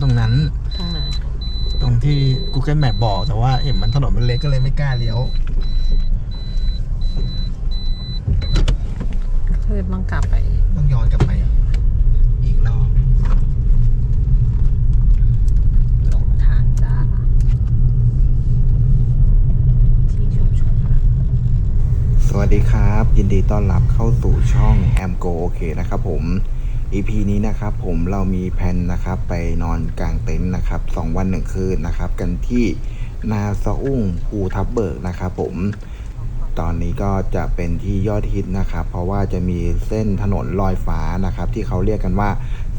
ลี้ยวตรงนั้น ตรงไหนตรงที่ Google Map บอก แต่ว่าเห็นมันถนนมันเล็กก็เลยไม่กล้าเลี้ยวก็เลยต้องกลับไปอีกต้องย้อนกลับไปอีกรอบหลงทางจ้าที่ชุมชนสวัสดีครับ ยินดีต้อนรับเข้าสู่ช่องแอมโกโอเคนะครับผม EP นี้นะครับผมเรามีแผนนะครับไปนอนกลางเต็นท์นะครับสองวันหนึ่งคืนนะครับกันที่นาสะอุ้งภูทับเบิกนะครับผมตอนนี้ก็จะเป็นที่ยอดฮิตนะครับ เพราะว่าจะมีเส้นถนนลอยฟ้านะครับ ที่เขาเรียกกันว่า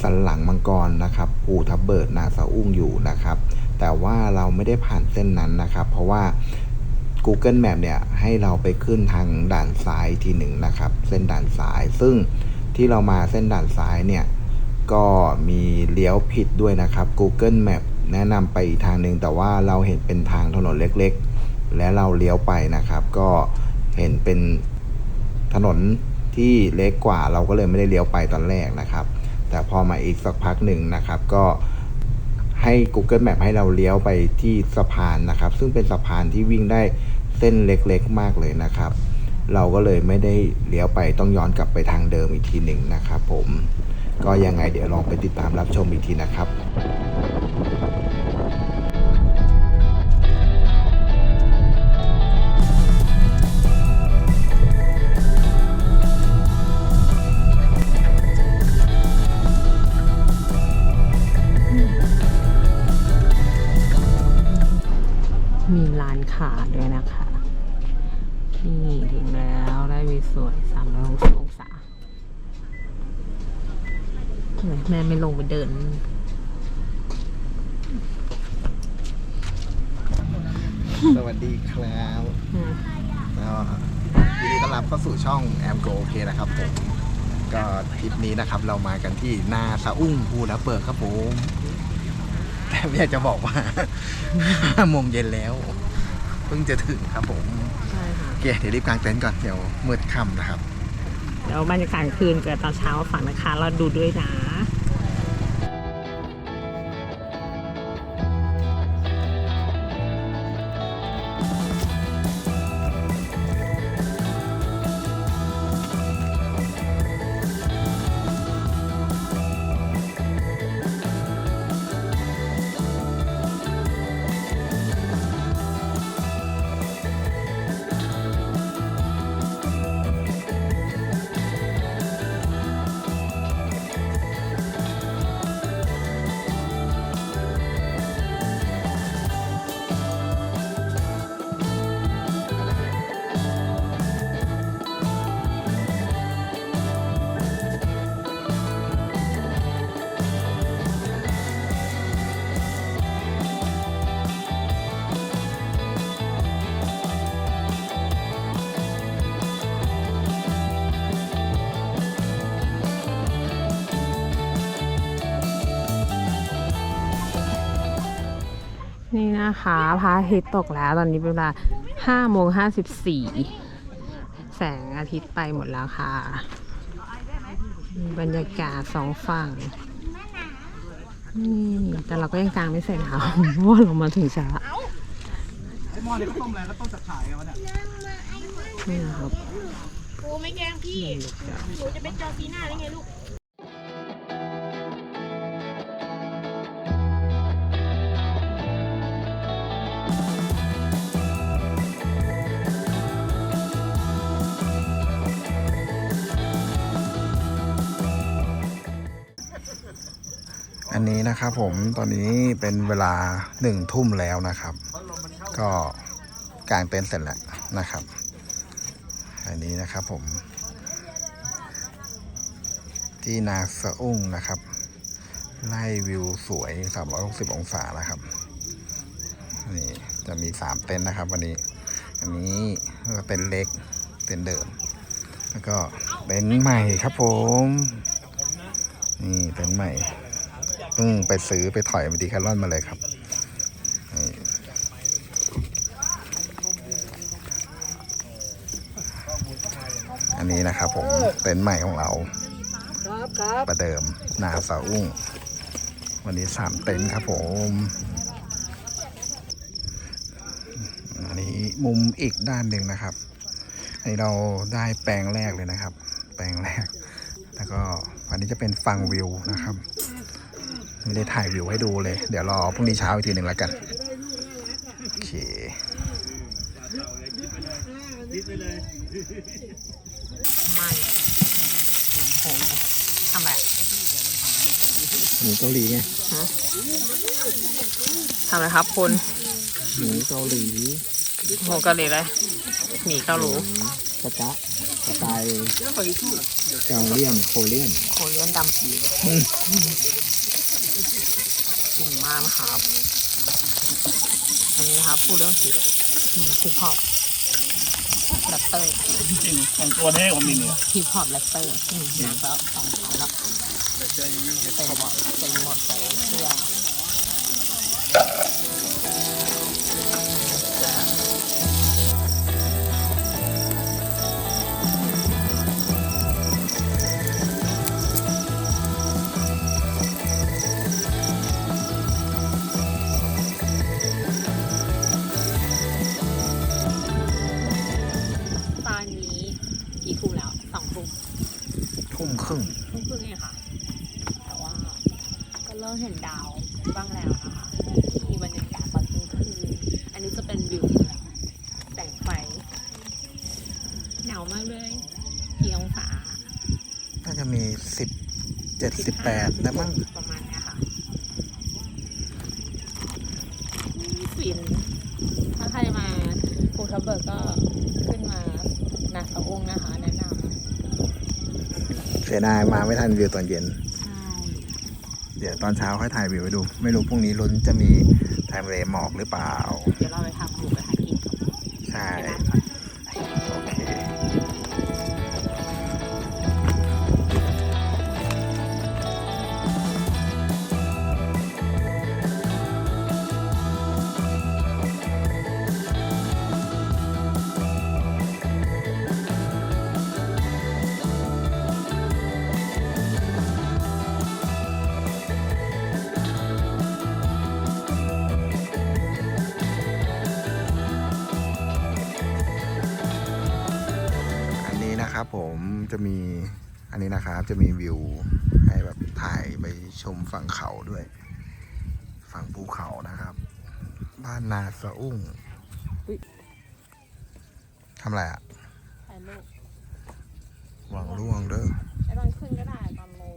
สันหลังมังกรนะครับภูทับเบิกนาสะอุ้งอยู่นะครับ แต่ว่าเราไม่ได้ผ่านเส้นนั้นนะครับ เพราะว่า Google Map เนี่ยให้เราไปขึ้นทางด่านซ้ายทีหนึ่งนะครับ เส้นด่านซ้ายซึ่ง ที่เรามาเส้นด่านซ้ายเนี่ย ก็มีเลี้ยวผิดด้วยนะครับ Google Map แนะนำไปอีกทางหนึ่งแต่ว่าเราเห็นเป็นทางถนนเล็กๆ และเราเลี้ยวไปนะครับ ก็เห็นเป็นถนนที่เล็กกว่าเราก็เลยไม่ได้เลี้ยวไปตอนแรกนะครับ แต่พอมาอีกสักพักหนึ่งนะครับ ก็ให้ Google Map ให้เราเลี้ยวไปที่สะพานนะครับ ซึ่งเป็นสะพานที่วิ่งได้เส้นเล็กๆมากเลยนะครับ เราก็เลยไม่ได้เลี้ยวไปต้องย้อนกลับไปทางเดิมอีกทีหนึ่งนะครับผมก็ยังไงเดี๋ยวลองไปติดตามรับชมอีกทีนะครับมีร้านขาด้วยนะคะ นี่ถึงแล้วได้วิวสวย360องศาทำไมแม่ไม่ลงไปเดิน สวัสดีครับอืมก็ยินดีต้อนรับเข้าสู่ช่องแอมโกโอเคนะครับผมก็ทริปนี้นะครับเรามากันที่นาสะอุ้งภูทับเบิกครับผมแต่ไม่อยากจะบอกว่าห้าโมงเย็นแล้ว เพิ่งจะถึงครับผมใช่ค่ะโอ เคเดี๋ยวรีบกางเต็นท์ก่อนเดี๋ยวมืดค่ำนะครับ เดี๋ยวบรรยากาศคืนเกิดตอนเช้าฝันนะคะ เราดูด้วยนะ นี่นะคะพระอาทิตย์ตกแล้วตอนนี้เป็นเวลาห้าโมงห้าสิบสี่แสงอาทิตย์ไปหมดแล้วค่ะมีบรรยากาศสองฝั่งนี่แต่เราก็ยังกางไม่เสร็จค่ะเพราะว่าเรามาถึงช้าไอ้หม้อนี่เขาต้มอะไรแล้วต้มจากขายกันวะเนี่ยนี่นะครับโอ้ไม่แกล้งพี่หนูจะเป็นจอซีหน้าได้ไงลูก อันนี้นะครับผมตอนนี้เป็นเวลาหนึ่งทุ่มแล้วนะครับ ก็กางเต็นท์เสร็จแล้วนะครับ อันนี้นะครับผม ที่นาสะอุ้งนะครับ ไล่วิวสวย 360 องศานะครับนี่จะมี 3 เต็นท์นะครับ วันนี้ อันนี้ก็เต็นท์เล็กเต็นท์เดิม แล้วก็เต็นท์ใหม่ครับผม นี่เต็นท์ใหม่ พิ่งไปซื้อไปถอยมาดีแคลอนมาเลยครับนี่อันนี้นะครับผมเต็นท์ใหม่ของเราประเดิมนาสาอุ้ง วันนี้สามเต็นท์ครับผมอันนี้มุมอีกด้านหนึ่งนะครับอันนี้เราได้แปลงแรกเลยนะครับ แปลงแรก แล้วก็อันนี้จะเป็นฟังวิวนะครับ ไม่ได้ถ่ายวิวให้ดูเลย เดี๋ยวรอพรุ่งนี้เช้าอีกทีหนึ่งแล้วกัน โอเคไม่โอ้โหทำอะไรหมูเกาหลีไงทำอะไรครับคุณหมูเกาหลีโหเกาหลีเลยหมี่เกาหลูสกะสไตล์เกาเลียนโคเลียนโคเรียนดำปีถึง มากนะครับอันนี้นะครับพูดเรื่องฮิปฮิปฮอปแรปเตอร์แต่งตัวเท่กว่ามินเนี่ยฮิปฮอปแรปเตอร์หนักแล้วสองชั้นแล้วเต็มหมดเต็มหมดใส่เสื้อต เริ่มเห็นดาวบ้างแล้วนะคะที่บรรยากาศตอนกลางคืนอันนี้จะเป็นวิวแสงไฟหนาวมากเลยกี่องศาน่าจะมีสิบเจ็ดสิบแปดได้มั้งประมาณเนี้ยค่ะฟินถ้าใครมาภูทับเบิกก็ขึ้นมานาสะองนะคะแนะนำเสียดายมาไม่ทันวิวตอนเย็นใช่ เดี๋ยวตอนเช้าค่อยถ่ายวิวให้ดู ไม่รู้พรุ่งนี้ลุ้นจะมีไทม์เลหมอกหรือเปล่า เดี๋ยวเราไปทำหมูกระทะกินกันใช่ไปนะโอเค นนี้นะครับผมจะมีอันนี้นะครับจะมีวิวให้แบบถ่ายไปชมฝั่งเขาด้วย ฝั่งภูเขานะครับ บ้านนาสะอุ้งทำอะไรอะถ่ายรูประวังร่วงเด้อไอ้ตอนขึ้นก็ได้ตอนลง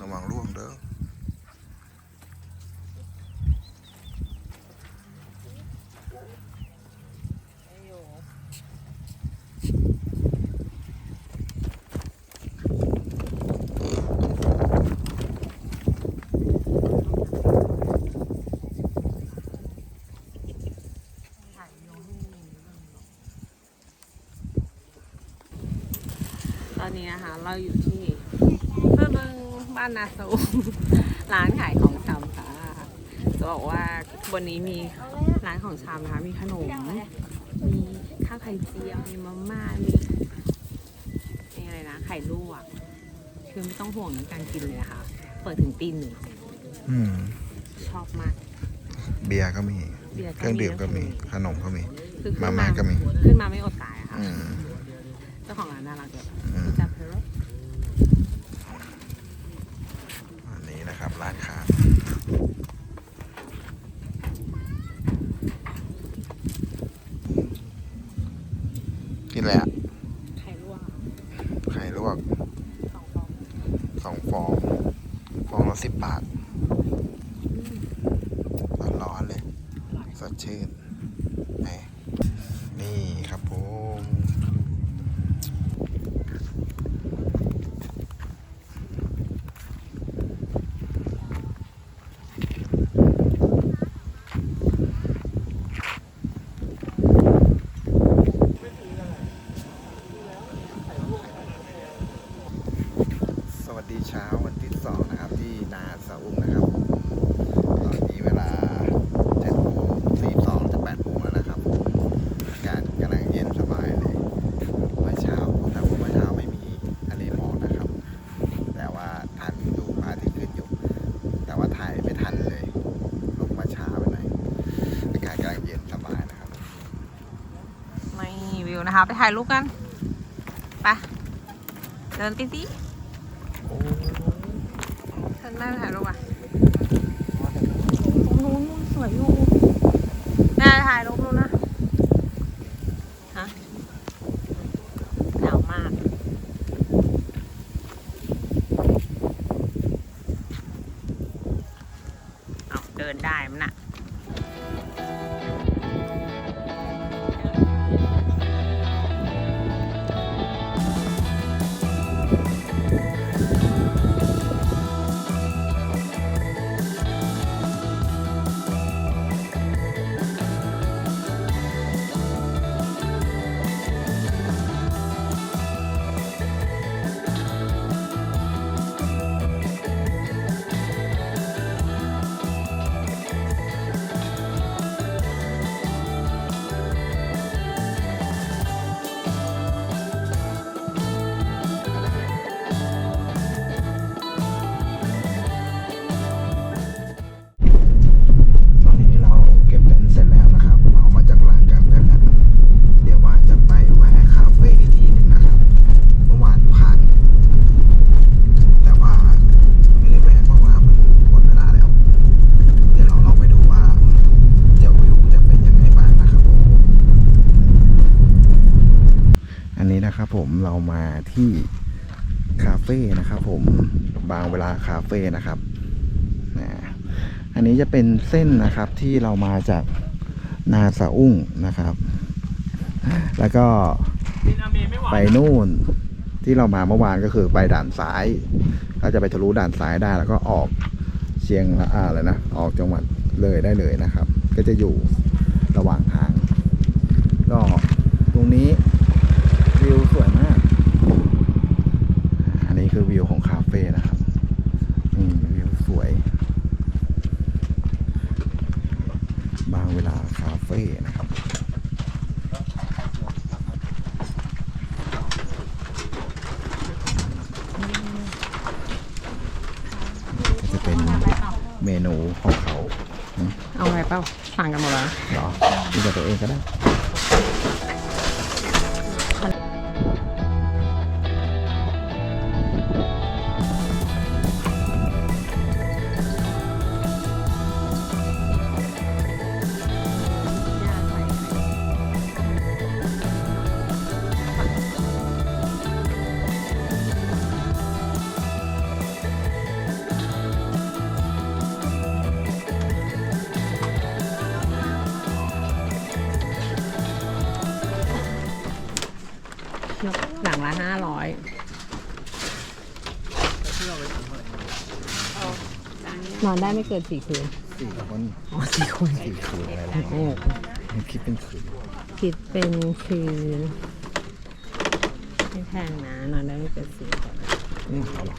ระวังร่วงเด้อ ไม่อยู่ ตอนนี้นะคะ เราอยู่ที่เพื่อเบิงบ้านนาซูร้านขายของชำค่ะจะบอกว่าวันนี้มีร้านของชำนะคะมีขนม มีข้าวไข่เจียว มีมาม่า มีมีอะไรนะ ไข่ลวก คือไม่ต้องห่วงในการกินเลยนะคะ เปิดถึงตีหนึ่งอืม ชอบมาก เบียร์ก็มี บียเครื่องดื่มก็มี ขนมก็มี คือขึ้นมาม่าก็มี ขึ้นมาไม่อดตายอะค่ะ อืม เจ้าของร้านน่ารักเลยอืม จับเพลอันนี้นะครับร้านค้ากินอะไรอะไข่ลวกไข่ลวกสองฟองสองฟอง ฟองละสิบบาท ร้อนๆเลย สดชื่นไหนนี่ครับผมสวัสดีเช้าวันที่สองนะครับ ที่นาสะอุ้งนะครับ ตอนนี้เวลา7โมง42จะ8โมงแล้วนะครับ อากาศกำลังเย็นสบาย วิว นะคะไปถ่ายรูปกันไปเดินติ๊ดๆฉันไม่ไปถ่ายรูปอะโอ้โหสวยอยู่แม่ถ่ายรูปนู้นนะฮะหนาวมากเอาเดินได้มันน่ะ นนี้นะครับผมเรามาที่คาเฟ่นะครับผมบางเวลาคาเฟ่นะครับนะอันนี้จะเป็นเส้นนะครับที่เรามาจากนาสะอุ้งนะครับ แล้วก็มินาเมไม่ไหวไปนู่นที่เรามาเมื่อวานก็คือไปด่านซ้าย ก็จะไปทะลุด่านซ้ายได้แล้วก็ออกเชียงละอาเลยนะออกจังหวัดเลยได้เลยนะครับ ก็จะอยู่ นอนได้ไม่เกินสี่คืนสี่คนอ๋อสี่คนสี่คืนอะไรล่ะโอ้คิดเป็นคืนคิดเป็นคืนไม่แพงนะนอนได้ไม่เกินสี่คนนี่เอาเหรอ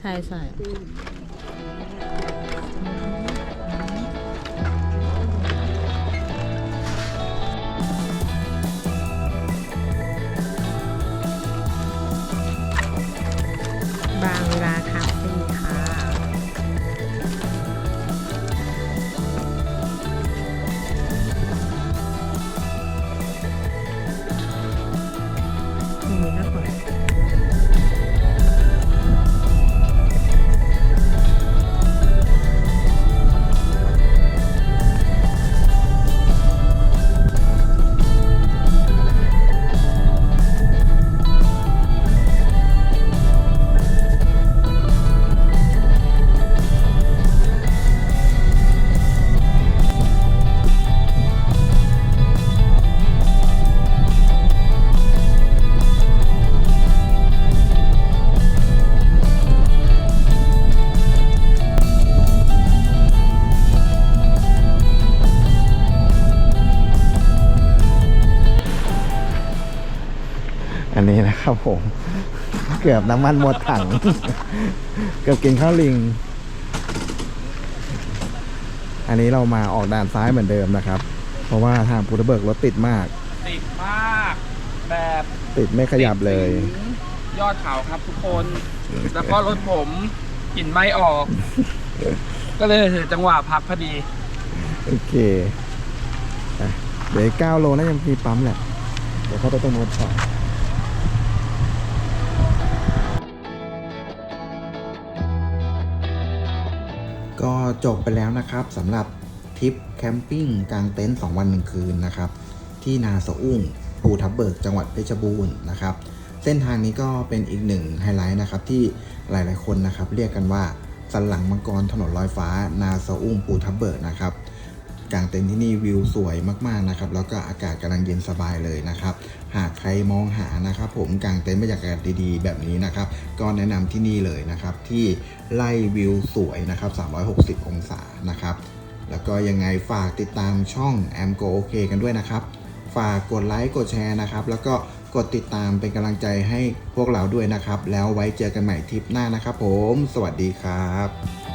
ใช่ใช่ นนี้นะครับผม เกือบน้ำมันหมดถัง เกือบกินข้าวลิง อันนี้เรามาออกด่านซ้ายเหมือนเดิมนะครับ เพราะว่าทางภูทะเบิกรถติดมาก ติดมากแบบติดไม่ขยับเลย ติดถึงยอดเขาครับทุกคน แล้วก็รถผมกลิ่นไม่ออก ก็เลยถือจังหวะพักพอดี โอเคอะเดี๋ยวเก้าโลน่าจะมีปั๊มแหละ เดี๋ยวเขาจะต้องโน้ตต่อ ก็จบไปแล้วนะครับสำหรับทริปแคมปิ้งกลางเต็นท์2วัน1คืนนะครับ ที่นาสะอุ้งภูทับเบิกจังหวัดเพชรบูรณ์นะครับ เส้นทางนี้ก็เป็นอีกหนึ่งไฮไลท์นะครับที่หลายๆคนนะครับ เรียกกันว่าสันหลังมังกรถนนลอยฟ้า นาสะอุ้งภูทับเบิกนะครับ กางเต็นท์ที่นี่วิวสวยมากๆนะครับ แล้วก็อากาศกำลังเย็นสบายเลยนะครับ หากใครมองหานะครับ ผมกางเต็นท์บรรยากาศดีๆ แบบนี้นะครับ ก็แนะนำที่นี่เลยนะครับ ที่ไล่วิวสวยนะครับ 360 องศานะครับ แล้วก็ยังไงฝากติดตามช่องแอมโกโอเคกันด้วยนะครับ ฝากกดไลค์กดแชร์นะครับ แล้วก็กดติดตามเป็นกำลังใจให้พวกเราด้วยนะครับ แล้วไว้เจอกันใหม่ทริปหน้านะครับ ผม สวัสดีครับ